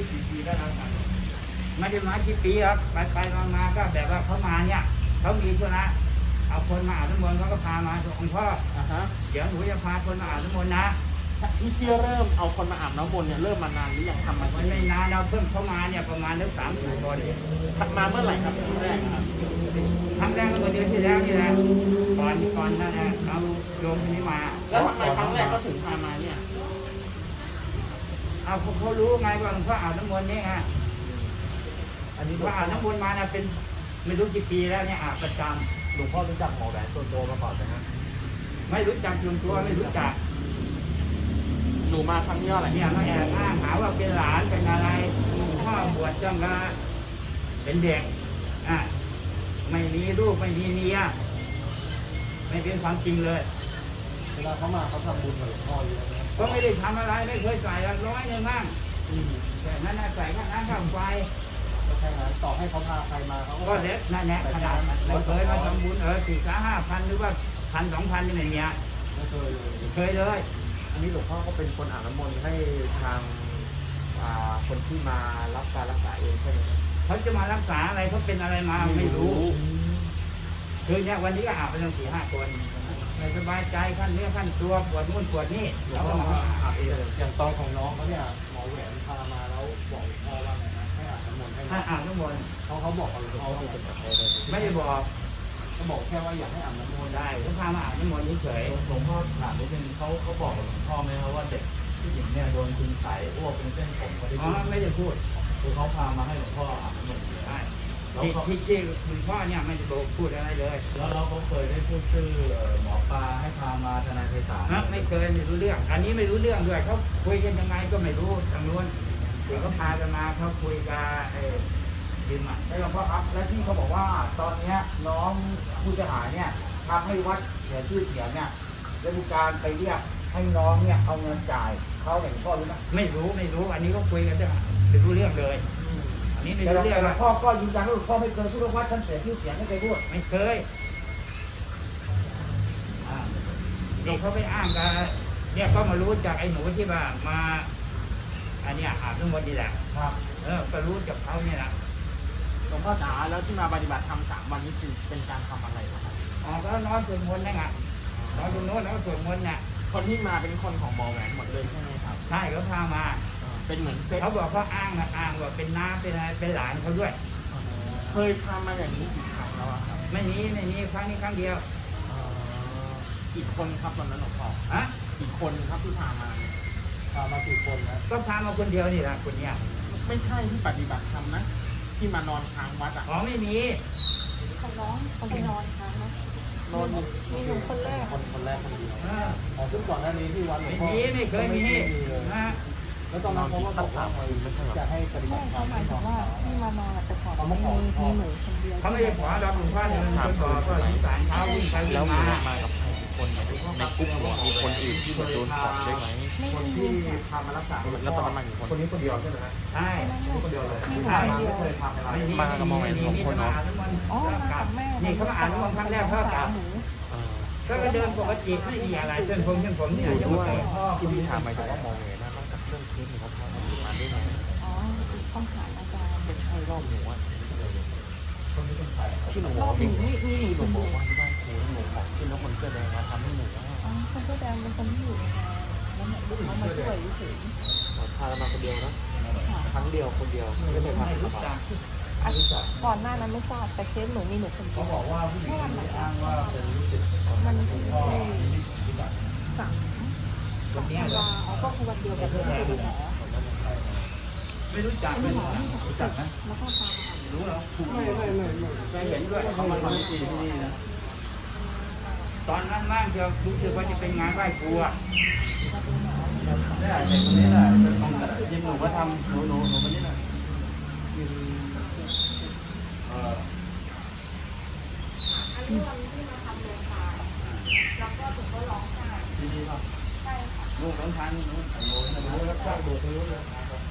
ที่กี่ปีได้แล้วครับไม่ได้มากี่ปีครับไปไปมามาก็แบบว่าเขามาเนี่ยเขามีธุระเอาคนมาอาบน้ำมนต์เขาก็พามาหลวงพ่ออ่าฮะเดี๋ยวหนูจะพาคนมาอาบน้ำมนต์นะที่ที่เริ่มเอาคนมาอาบน้ำมนต์เนี่ยเริ่มมานานหรือยังทำมามันไม่นานเราเพิ่งเข้ามาเนี่ยประมาณนึกสามสี่คนทำมาเมื่อไหร่ครับครั้งแรกอะครับครั้งแรกก็เมื่อเดือนที่แล้วนี่แหละก่อนก่อนนั่นนะเขาโยมคนนี้มา แล้วทำไมครั้งแรกก็ถึงพามาเนี่ย เอาเขาเขารู้ไงว่าหลวงพ่ออาบน้ำมนต์นี่ไงอันนี้หลวงพ่ออาบน้ำมนต์มาเนี่ยเป็นไม่รู้กี่ปีแล้วเนี่ยอาบประจหลวงพ่อรู้จักหมอแหวนส่วนตัวมาก่อนไหมฮะำไม่รู้จักจุนตัวไม่รู้จักหนูมาครั้งที่เท่าไหร่เนี่ยมาแอบอ้างหาว่าเป็นหลานเป็นอะไรพ่อบวชจังละเป็นเด็กอะไม่มีลูกไม่มีเมียไม่เป็นความจริงเลยเวลาเขามาเขาทำบุญกับหลวงพ่อเยอะไหม ก็ไม่ได้ทำอะไรไม่เคยใส่ละร้อยหนึ่งบ้างอืมแต่นั้นน่ะใส่ค่าน้ำค่าไฟก็แค่นั้นต่อให้เขาพาใครมาเขาก็เล็กนั่นแหละขนาดนั้นไม่เคยมาทำบุญเออสี่สาห้าพันหรือว่าพันสองพันนี่ไม่มีอะไม่เคยเลยเคยเลย อันนี้หลวงพ่อก็เป็นคนอาบน้ำมนต์ให้ทางอ่าคนที่มารับการรักษาเองใช่ไหมครับเขาจะมารักษาอะไรเขาเป็นอะไรมาไม่รู้คือเนี่ยวันนี้ก็อาบไปตั้งสี่ห้าคน ไม่สบายใจขั้นเนื้อขั้นตัวปวดนู่นปวดนี่หลวงพ่ก็อมาอาบเองอย่างตอนของน้องเขาเนี่ยหมอแหวนพามาแล้วบอกหลวงพ่อว่าไงนะให้อาบน้ำมนต์ให้ถ้าอาบทั้งหมดเขาเขาบอกกับหลวงพ่อว่าไงไม่ได้บอก เขาบอกแค่ว่าอยากให้อาบน้ำมนต์ได้เขาพามาอาบทั้งหมดเฉยหลวงพ่อถามนิดนึงเขาเขาบอกกับหลวงพ่อไหมครับว่าเด็กผู้หญิงเนี่ยโดนคุณไสอ้วกเป็นเส้นผมเขาได้อ๋อไม่ได้พูดคือเขาพามาให้หลวงพ่ออาบน้ำมนต์ใช่ แล้วที่เขาที่ที่คุณพ่อเนี่ยไม่ได้บอกพูดอะไรเลยแล้วแล้วเขาเคยได้พูดชื่อเอ่อหมอปลาให้พามาทนายไพศาลนะไม่เคยไม่รู้เรื่อง อันนี้ไม่รู้เรื่องด้วยเขาคุยกันยังไงก็ไม่รู้ทางนู้นเดี๋ยวเขาพากันมาเขาคุยกับไอ้ดิมอะแล้วหลวงพ่อครับและที่เขาบอกว่าตอนเนี้ยน้องผู้เสียหายเนี่ยทำให้วัดเสียชื่อเสียงเนี่ยได้มีการไปเรียกให้น้องเนี่ยเอาเงินจ่ายเขาเห็นพ่อรู้ไหมไม่รู้ไม่รู้ อันนี้ก็คุยกันจะไม่รู้เรื่องเลยอัน นี้ไม่แต่หลรู้วงเรื่องเลยพ่อก็ยืนยันว่าหลวงพ่อไม่เคยพูดว่าวัดท่านเสียชื่อเสียงไม่เคยพูดไม่เคยอ่านี่เขาไปอ้างกับเนี่ยก็มารู้จากไอ้หนูที่ว่ามาอันเนี้ยอาบน้ำมนต์ดีแหละครับเออก็รู้จากเขาเนี่ยแหละหลวงพ่อจ๋าแล้วที่มาปฏิบัติธรรมสามวันนี้คือเป็นการทำอะไรครับอ๋อก็นอนสวดมนต์นั่นไงนอนตรงโน้นแล้วก็สวดมนต์น่ะคนที่มาเป็นคนของหมอแหวนหมดเลยใช่ไหมครับ ใช่เขาพามาอ่า เป็นเหมือนเซตเขาบอกเขาอ้างนะอ้างว่าเป็นน้าเป็นอะไรเป็นหลานเขาด้วย เคยทำมาอย่างนี้กี่ครั้งแล้วอะครับไม่มีไม่มีครั้งนี้ครั้งเดียวเอ่อกี่คนครับตอนนั้นหลวงพ่อฮะกี่คนครับที่พามาเนี่ยพามากี่คนนะก็พามาคนเดียวนี่แหละคนเนี้ยไม่ใช่ที่ปฏิบัติธรรมนะ ที่มานอนค้างวัดอะอ๋อไม่มีของน้องเขาไปนอนค้างนะนอนอยู่มีหนุ่มคนแรกคนคนแรกคนเดียวเอออ๋อซึ่งก่อนหน้านี้ที่วัดหลวไม่งพ่อมีไม่เคยมีเลย นะ แล้วตอนนั้นเขาก็บอกว่าจะให้ปฏิบัไม่ติธรรเขามหมายถึงว่าที่มานอนแต่ก่อนเขาไม่มาขอมีมีหนูคนเดียวเขาไม่ได้ขอเราหลวงพ่อเนี่ยมันเป็นขอก็สงสารเขาวิ่งไปวิ่แล้วงมีมามากับใครกี่คนเนี่ยในกลุ่มมีคนอื่นที่มาโดนของด้วยไหมไม่คนมีที่ค่ะพามารักษาแล้วตอนนั้นมากี่คนคนนี้คนเดียวใช่ไหมฮะใช่คนนี้คนเดียวเลยมีหนูพาคนมาเดียวไม่เคยพาไปอะไรไม่มีมากับหมอแหวนสองคนเนอะอ๋อมากับแม่นี่เขามาอ่านน้ำมนต์ครั้งแรกเขากลับหนูเอ่อก็ไปเดินปกติไม่มีอะไรเส้นผมเส้นผมเนี่ยอยู่ยังด้ไม่วยเคยที่พี่ถามหมายถึงว่ามองเห็น นะนอกจากเรื่องคลิปหนูเขาพามาอยู่มาด้วยไหมอ๋อต้องถามอาจารย์ไม่ใช่รอบหนูอะที่หนูบอกว่ามีนูนี่มีหนูที่หนูบอกว่าที่บ้านครูหนูของขึ้นแล้วคนเสื้อแดงมาทำให้หนูว่าอ๋อคนเสื้อแดงเป็นคนที่อยู่ในงานแล้วเนี่ยเขามาช่วยเฉยพาเรามาคนเดียวนะครั้งเดียวคนเดียวไม่เคยพาไม่ใครรู้มาจักอะก่อนหน้านั้นไม่ทราบแต่เคสหนูมีหนูคนเดียวเขาบอกว่าผู้หญิงอ้างว่าเป็นลูกศิษย์มันที่วงพ่อที่ปฏิบัติสาม สามธันวาอ๋อก็คือวันเดียวกับที่คุณหมอไม่รู้จักเลยรู้จักนะแล้วก็ตามมารู้เหรอไม่ไม่ไม่ไม่เคยเห็นด้วยเขามาทำพิธีที่นี่นะตอนนั้นมากจะรู้สึกว่าจะเป็นงานไหว้ครูอะเนี่ยเด็กคนนี้แหละเป็นคนยิมหนูก็ทำหนูหนูหนูคนนี้แหละยิมเอ่ออันนี้วันที่มาทำโรงทานแล้วก็ถึงก็ร้องไห้ที่นี่ป่ะใช่ค่ะ ลูกน้องทานนู้นโอ้ยนะรู้แล้วก็ดูรู้เลย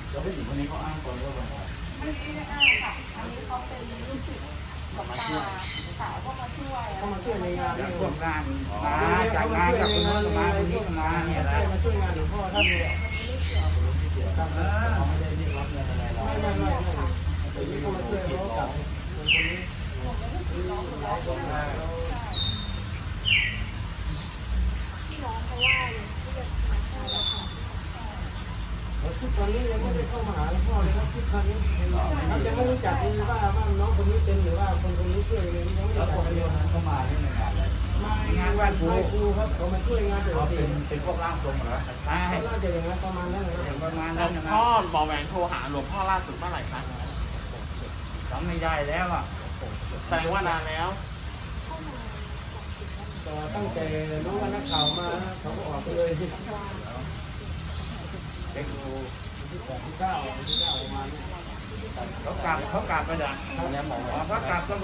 แล้วผู้หญิงคนนี้เขาอ้างตนว่าเป็นใครไม่ได้อ้างค่ะอันนี้เขาเป็นลูกศิษย์หลวงตาสาวก็มาช่วยเขามาช่วยในงานแล้วพวกงานมาจากงานกับคนนู้นก็มาคนนี้มาเนี่ยแหละมาช่วยงานหลวงพ่อท่านเลยเออเขาไม่ได้เรียกรับเงินอะไรไม่เรียกค่ะแต่นี่เขามาช่วยเขากับคนคนนี้ ผมไม่ได้ติดร้องเลยใช่ที่ร้องเพราะว่าที่จะมาใช่แล้วค่ะ แล้วทุกค นี้ยังไม่ได้เข้ามาหาหลวงพ่อเลยครับทุกคนนี้เขาจะไม่รู้จักเลยว่าว่าน้องคนนี้เป็นหรือว่าคนคนนี้ช่วยเลยยังไม่รู้จักนกันเลยวยนั้นเขามาที่ในงานเลยมางานวันครูครูครับเขามาช่วยงานเด็กเขาเป็นเป็นพวกร่างทรงเหรอใช่เขาน่าจะอย่างนั้นประมาณนั้นนะอย่างประมาณนั้นนะพ่อบอกแหวนโทรหาหลวงพ่อล่าสุดเมื่อไหร่ครับทำไม่ได้แล้วอะแสดงว่านานแล้วต้องสิบนาทีก็ตั้งใจรู้ว่านักข่าวมาเขาก็ออกไปเลยเด็กดู ที่แปดที่เก้าที่เก้าประมาณนี้เขากลับเขากลับไปดันเนี่ยหมอเขากลับก็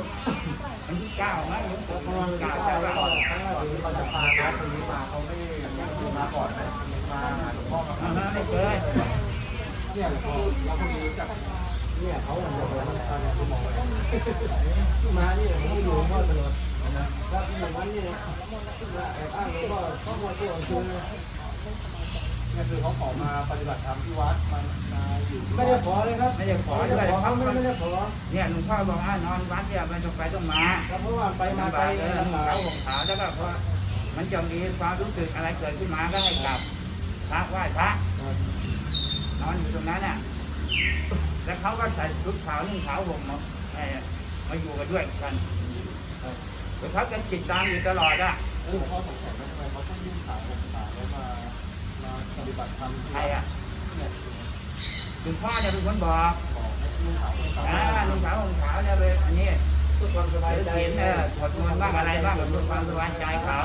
วันที่เก้ามั้งประมาณกที่ลับเก้าแล้วแล้วก็ก็ครั้งล่าสุดที่เขาจะจะพาพาน้าคนนี้มาเขาไม่ได้มาก่อนนะมาหาหลวงพ่อมาอ่าไม่เคยเนี่ยเขาเราคนนี้จักเนี่ยเขาเหมือนกับตอนนี้เขามองไปที่มาเนี่ยเขาอยู่พ่อตลอดแล้วอย่างนั้นเนี่ยแอบอ้างก็เขามาช่วยคือ นี่ยคือเขาขอมาปฏิบัติธรรมที่วัดมามาอยู่ไม่ได้ขอเลยครับไม่ได้ขอไม่ด้วได้ยขอเขาไม่ได้ขอเนี่ยหลวงพ่อบอกว่านอนวัดเนี่ยมันต้องไปต้องมาเพราะว่าไปมาไกลเออลำบากเขาของขาวแล้วก็เพราะมันจะมีความรู้สึกอะไรเกิดขึ้นมาก็ให้กลับพระไหว้พระนอนอยู่ตรงนั้นน่ะแล้วเขาก็ใส่ชุดขาวนุ่งขาวห่มมาเอ่อมาอยู่กันด้วยกันแต่เขาจะติดตามอยู่ตลอดอะหลวงพ่อสงสัยไหมทำไมเขาต้องยื่นขาผมขาแล้วมา มาปฏิบัติธรรมใครอะเนี่ยหลวงพ่อเนี่ยเป็นคนบอกบอกให้ยื่นขาผมขาอ่านุ่งขาวห่มขาวเนี่ยเลยอันนี้เพื่อความสบายเดี๋ยวใจเห็นเออถอดมนต์บ้างอะไรบ้างเพื่อความสบายใจเขา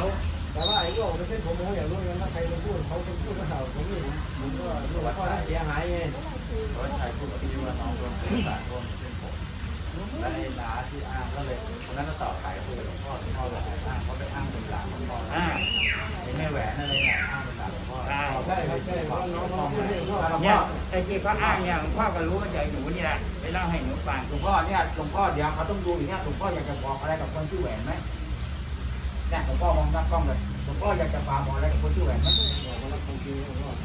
แต่ว่าไอ้โยกในเส้นผมเขาอยากรู้กันว่าใครเป็นผู้เขาเป็นผู้กระเห่าผมนี่ผมผมก็รู้ว่าพ่อเสียหายไงร้อยชายพูดกับพี่ว่าน้องโดนสื่อสารร่วมเส้นผม และไอ้น้าที่อ้างก็เลยคนนั้นก็ต่อสายคุยกับหลวงพ่อหลวงพ่อเลยอ้างเขาไปอ้างเป็นหลานหลวงพ่ออ่าไอ้แม่แหวนอะไรเนี่ยอ้างเป็นหลานหลวงพ่อใช่ใช่ครับใช่พราะน้องน้องพ่อเนี่ยไอ้ที่เขาอ้างเนี่ยหลวงพ่อก็รู้ว่าใจหนูนี่แหละไปเล่าให้หนูฟังหลวงพ่อเนี่ยหลวงพ่อเดี๋ยวเขาต้องดูอย่างเงี้ยหลวงพ่ออยากจะบอกอะไรกับคนชื่อแหวนไหม เนี่ยหลวงพ่อมองหน้ากล้องเลยหลวงพ่ออยากจะฝากบอกอะไรกับคนชื่อแหวนไหม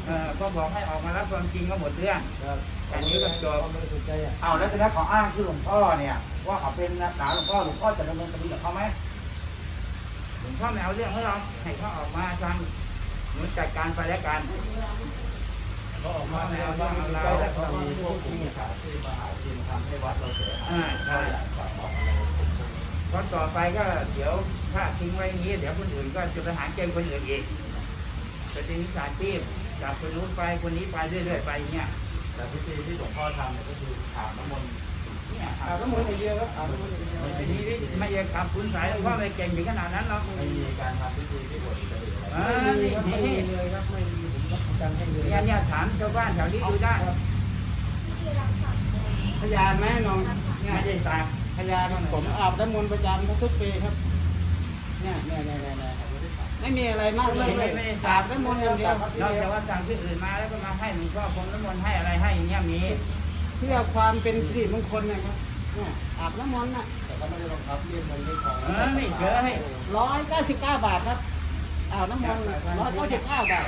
เออก็บอกให้ออกมารับความจริงก็หมดเรื่องอันนี้ก็จบไม่สุดใจอะเอาแล้วทีนี้เขาอ้างชื่อหลวงพ่อเนี่ย ว่าเขาเป็นนักหนาหลวงพ่อหลวงพ่อจะดำเนินคดีกับเขาไหมหลวงพ่อไม่เอาเรื่องให้เราให้เขาออกมาทางหนูจัดการไปแล้วกันเขาออกมาแล้วว่าเราเขามีพวกมีขาที่มาหากินทำให้วัดเราเสียหาย เพราะต่อไปก็เดี๋ยวถ้าทิ้งไว้อย่างนี้ เดี๋ยวคนอื่นก็จะไปหาเจอคนอื่นอีกจะเป็นวิชาชีพจากคนนู้นไปคนนี้ไปเรื่อยๆไปอย่างเงี้ยแต่พิธีที่หลวงพ่อทำเนี่ยก็คือถามน้ำมนต์เนี่ยอาบน้ำมนต์อย่างเดียวครับอาบน้ำมนต์อย่างเดียวทีนี้ไม่ใช่ขับคุณสายหลวงพ่อไม่เก่งถึงขนาดนั้นหรอกไม่มีการทำพิธีที่บวชอิสระอะไรอ่าไม่มีนี่ครับไม่นี่มีเลยครับไม่มีผมรับประกันให้เลยเนี่ยเนี่ยถามชาวบ้านแถวนี้ดูได้พยานไหมน้องไม่ได้ตาม พยานผมอาบน้ำมนต์ประจำทุกปีครับ เนี่ยเนี่ยเนี่ยเนี่ยไม่มีอะไรมากเลยไม่ไม่ได้อาตามบน้ำมนต์อย่างเดียวนอกจากว่าสั่งที่อื่นมาแล้วก็มาให้หลวงพ่อพรมน้ำมนต์ให้อะไรให้อย่างเงี้ยมีเพื่อความเป็นสิริมงคลนะครับเนี่ยอาบน้ำมนต์น่ะแต่ก็ไม่ได้บังคับเรียนเงินเรียนทองเออไม่เคยร้อยเก้าสิบเก้าบาทครับอาบน้ำมนต์ร้อยเก้าสิบเก้าบาท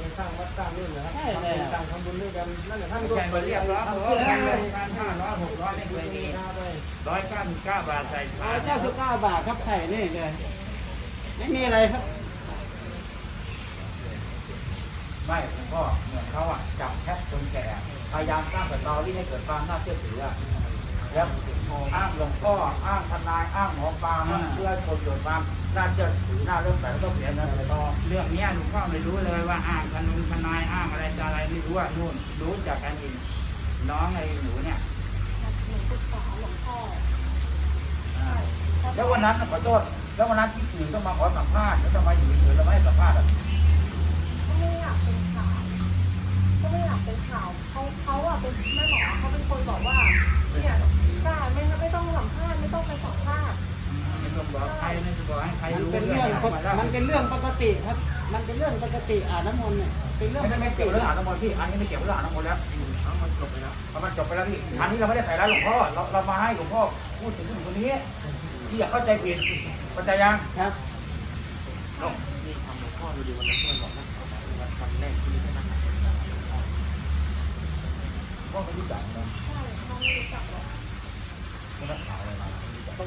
ไปสร้างวัดสร้างนี่เหรอครับใช่ทำเลยบุญต่างทำบุญด้วยกันนั่นแหละท่านไม่ก็ใช่มาเรียกร้องทำโอ้เพื่อพันให้าร้อยหกร้อยไม่เคยมีร้อยเก้าสิบเก้าบาทใส่ร้อยเก้าสิบเก้าบาทครับไข่นี่เลยไม่มีอะไรครับไม่หลวงพ่อเหมือนเขาอะจับแคปคนแก่พยายามสร้างสตอรี่ให้เกิดความน่าเชื่อถืออะ แล้วอ้างหลวงพ่ออ้างทนายอ้างหมอปลาเพื่อให้คนเกิดความน่าเชื่อถือน่าเริ่มแต่แล้วก็เสียเงินไปต่อเรื่องเนี้ยหลวงพ่อไม่รู้เลยว่าอ้างทนุนทนายอ้างอะไรจะอะไรไม่รู้ว่านู่นรู้จากกันเองน้องไอ้หนูเนี่ยหนูปรึกษาหลวงพ่อแล้ววันนั้นน่ะขอโทษแล้ววันนั้นที่สื่อต้องมาขอสัมภาษณ์แล้วทำไมอยู่เฉยๆแล้วไม่ให้สัมภาษณ์อะก็ไม่อยากเป็นข่าวก็ไม่อยากเป็นข่าวเขาเขาอะเป็นแม่หมอเขาเป็น ต้องบอกใครไม่ต้องบอกให้ใครมันรู้เป็นเรื่เรื่อองงมาเล่ามันเป็นเรื่องปกติครับ มันเป็นเรื่องปกติอาบน้ำมนต์เนี่ยเป็นเรื่องไม่ปได้กไม่ติเกี่ยวเรื่องอ่านน้ำมนต์พี่ อันนี้ไม่เกี่ยวเรื่องอ่านน้ำมนต์แล้วมันจบไปแล้วมันจบไปแล้วพี่ อันนี้เราไม่ได้ใส่ร้ายหลวงพ่อ เราเรามาให้หลวงพ่อพูดถึงผู้หญิงคนนี้ที่อยากเข้าใจผิดเข้าใจยัง ครับนี่ทำหลวงพ่อดูดีวันนั้นเพื่อนบอกนะวันแรกที่นี่ใช่ไหมพ่อไม่รู้จักนะใช่เขาไม่รู้จักหรอก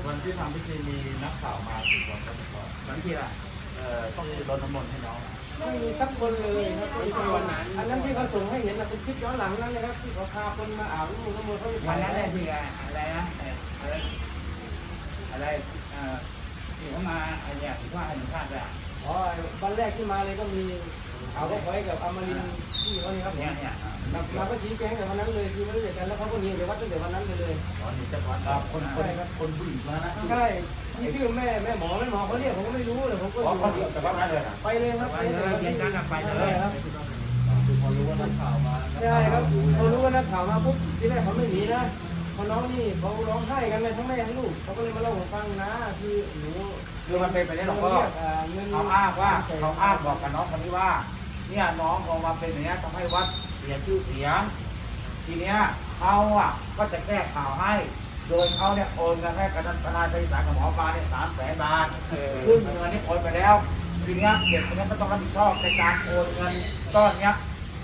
วันที่ทำพิธีมีนักข่าวมากี่คนครับพ่อวันที่ละเอ่อต้องรดน้ำมนต์ให้น้องไม่มีสักคนเลยครับไม่ใช่วันนั้นอันนั้นที่เขาส่งให้เห็นนะเป็นคลิปย้อนหลังนั่นนะครับที่เขาพาคนมาอาบน้ำมันน้ำมันเขาจะวัถ่านยนั้นได้ได้ที่อะไรนะอะไรอะไรเอ่อที่เขามาอะไรอย่างที่ว่าให้หนึ่งชาติอะอ๋อวันแรกที่มาเลยก็มี เขาก็ไว้กับอมรินทร์ที่เขานี่ครับผมเนี่ยเนี่ยมาก็ชี้แจงแต่วันนั้นเลยคือไม่รู้จักกันแล้วเขาก็หนีไปวัดตั้งแต่วันนั้นไปเลยตอนนี้จะวัดครับคนคนคนผู้หญิงคนนั้นนะใช่ที่ชื่อแม่แม่หมอแม่หมอเขาเรียกผมก็ไม่รู้เลยผมก็อ๋ออยู่เขาเดียวแต่ว่าไม่เลยนะไปเลยครับไปเลยเย็นกันไปเลยครับ คือพอรู้ว่านักข่าวมานักใช่ข่าวครับรู้เขาแล้วรู้ว่านักข่าวมาปุ๊บที่แรกเขาไม่หนีนะ พอน้องนี่เขาร้องไห้กันเลยทั้งแม่ทั้งลูกเขาก็เลยมาเล่าให้ผมฟังนะคือหนูคือมันเป็นไปได้หรอกพ่อเงินเขาอ้างว่าเขาอ้างบอกกับน้องคนนี้ว่า เนี่ยน้องออกมาเป็นอย่างนี้ยทำให้วัดเสียชื่อเสียงทีเนี้ยเขาอะก็จะแก้ข่าวให้ โดยเขาเนี่ยโอนเงินให้กับทนายไพศาลกับหมอปลาเนี่ยสามแสนบาทซึ่งเงินนี้โอนไปแล้วทีเนี้ยเด็กคนนี้ก็ต้องรับผิดชอบในการโอนเงินก้อนเนี้ย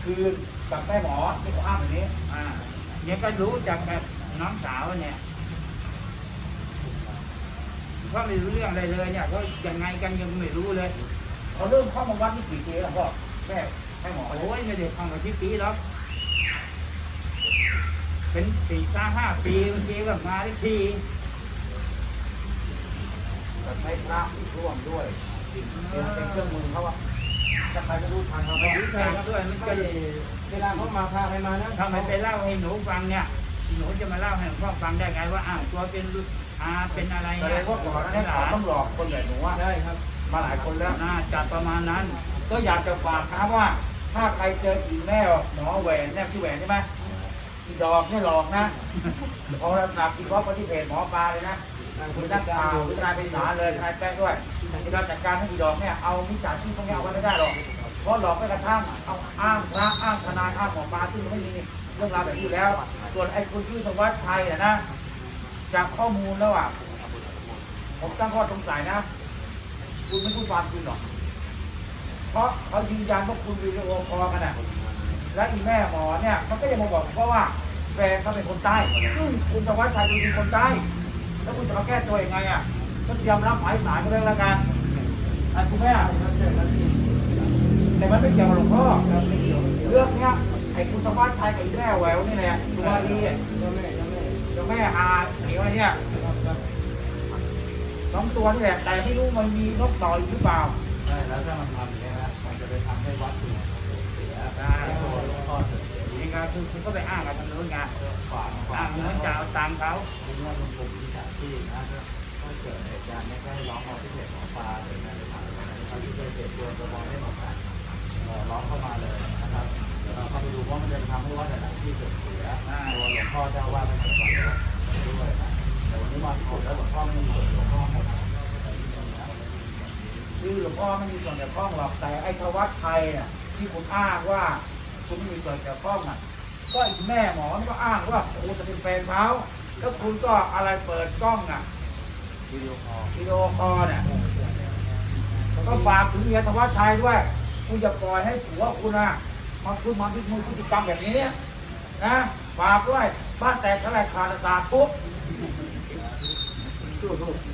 คืนกับแม่หมอที่เขาอ้างแบบนี้อ่าเนี่ยก็รู้จักกับ น้องสาวเนี่ยก็ไม่รู้เรื่องอะไรเลยเนี่ยก็ยังไงกันยังไม่รู้เลยเขาเริ่มเข้ามาวัดนี่กี่ปีแล้วพ่อแม่ให้หมอโอ้ยไม่ได้ฟังมาที่ปีหรอกเป็นสี่ห้าห้าปีบางทีก็มาได้ทีแบบไม่พระร่วมด้วยเป็นเป็นเครื่องมือเขาอะถ้าใครไม่รู้ทางเขาไม่ไม่รู้รู้จัจักกด้วยมันก็ก็เวลาเขามาพาใครมานะทำไมไปเล่าให้หนูฟังเนี่ย หนูจะมาเล่าให้หลวงพ่อฟังได้ไงว่าอ้าวตัวเป็นลูกอาเป็นอะไรแสดเนี่ยงว่าก่อนหน้านี้เขาต้องหลอกคนแบบหนูว่าได้ครับ มาหลายคนแล้ว น่าจะประมาณนั้นก็อยากจะฝากนะว่า ถ้าใครเจออีแม่หมอแหวนเนี่ยพี่แหวนใช่ไหมอีดอกเนี่ยหลอกนะพอเราหนักอีกเพราะปฏิเพจหมอปลาเลยนะคุณนักข่าวหรือนายเป็นสารเลยนายแป้งด้วยที่เราจัดการให้อีดอกเนี่ยเอามิจฉาชีพพวกนี้เอาไว้ไม่ได้หรอกเพราะหลอกไปกระทั่งเอาอ้างพระอ้างทนายอ้างหมอปลาซึ่งไม่มีเรื่องราวแบบนี้อยู่แล้ว ส่วนไอ้คุณชื่อสวัสดิ์ชัยน่ะนะ จากข้อมูลแล้วอะ ผมตั้งข้อสงสัยนะ คุณไม่พูดความจริงหรอก เพราะเขายืนยันว่าคุณวิดีโอคอลกันอะ และอีแม่หมอเนี่ยเขาก็ยังมาบอกเพราะว่าแฟนเขาเป็นคนใต้ซึ่งคุณธวัชชัยคุณเป็นคนใต้ แล้วคุณจะมาแก้ตัวยังไงอะ ก็ยอมรับหมายสารก็เลยแล้วกันอันคุณแม่แต่มันไม่เกี่ยวกับหลวงพ่อเรื่องเนี้ย ไอ้คุณธวัชชัยกับอีแม่แหววนี่แหละตัวนี้เจ้าแม่เจ้าแม่เจ้าแม่อาเหนียวไอ้เนี่ยครับครับสองตัวนี่แหละแต่ไม่รู้มันมีนกต่ออีกหรือเปล่าใช่แล้วถ้ามันทำอย่างนี้ยนะมันจะไปทำให้วัดเสื่อมเสียได้ตัวหลวงพ่อเสื่อมเสียนี่ก็คือคุณก็ไปอ้างกับทางนู้นไงฝากฝาอ้ากงเหมือนจะเอาตังค์เขาในเมื่อมันกลุ่มที่จากที่นะถ้าเกิดเหตุการณ์นี้ก็ให้ร้องมาที่เพจหมอปลาหรือในทางนะครับที่เคยเพจตัวตัวมองได้หมดกันเอ่อร้องเข้ามาเลยนะครับ เดี๋ยวเราเข้าไปดูว่ามันจะทำให้วัดแต่ละที่เสื่อมเสียตัวหลวงพ่อเจ้าว่าเป็นคนก่อนด้วยนะแต่วันนี้มาโกรธแล้วหลวงพ่อไม่มีส่วนเกี่ยวข้องหมดคือหลวงพ่อไม่มีส่วนเกี่ยวข้องหรอกแต่ไอ้ธวัชชัยน่ะที่คุณอ้างว่าคุณไม่มีส่วนเกี่ยวข้องอะก็ไอ้แม่หมอนี่ก็อ้างว่าคุณจะเป็นแฟนเขาแล้วคุณก็อะไรเปิดกล้องอะวิดีโอคอลวิดีโอคอลเนี่ยก็ฝากถึงเมียธวัชชัยด้วย คุณอย่าปล่อยให้ผัวคุณอะ มาพูดมาพิมพ์พฤติกรรมแบบนี้นะฝากด้วยบ้านแตกอะไรขาดตาปุ๊บสู้ๆ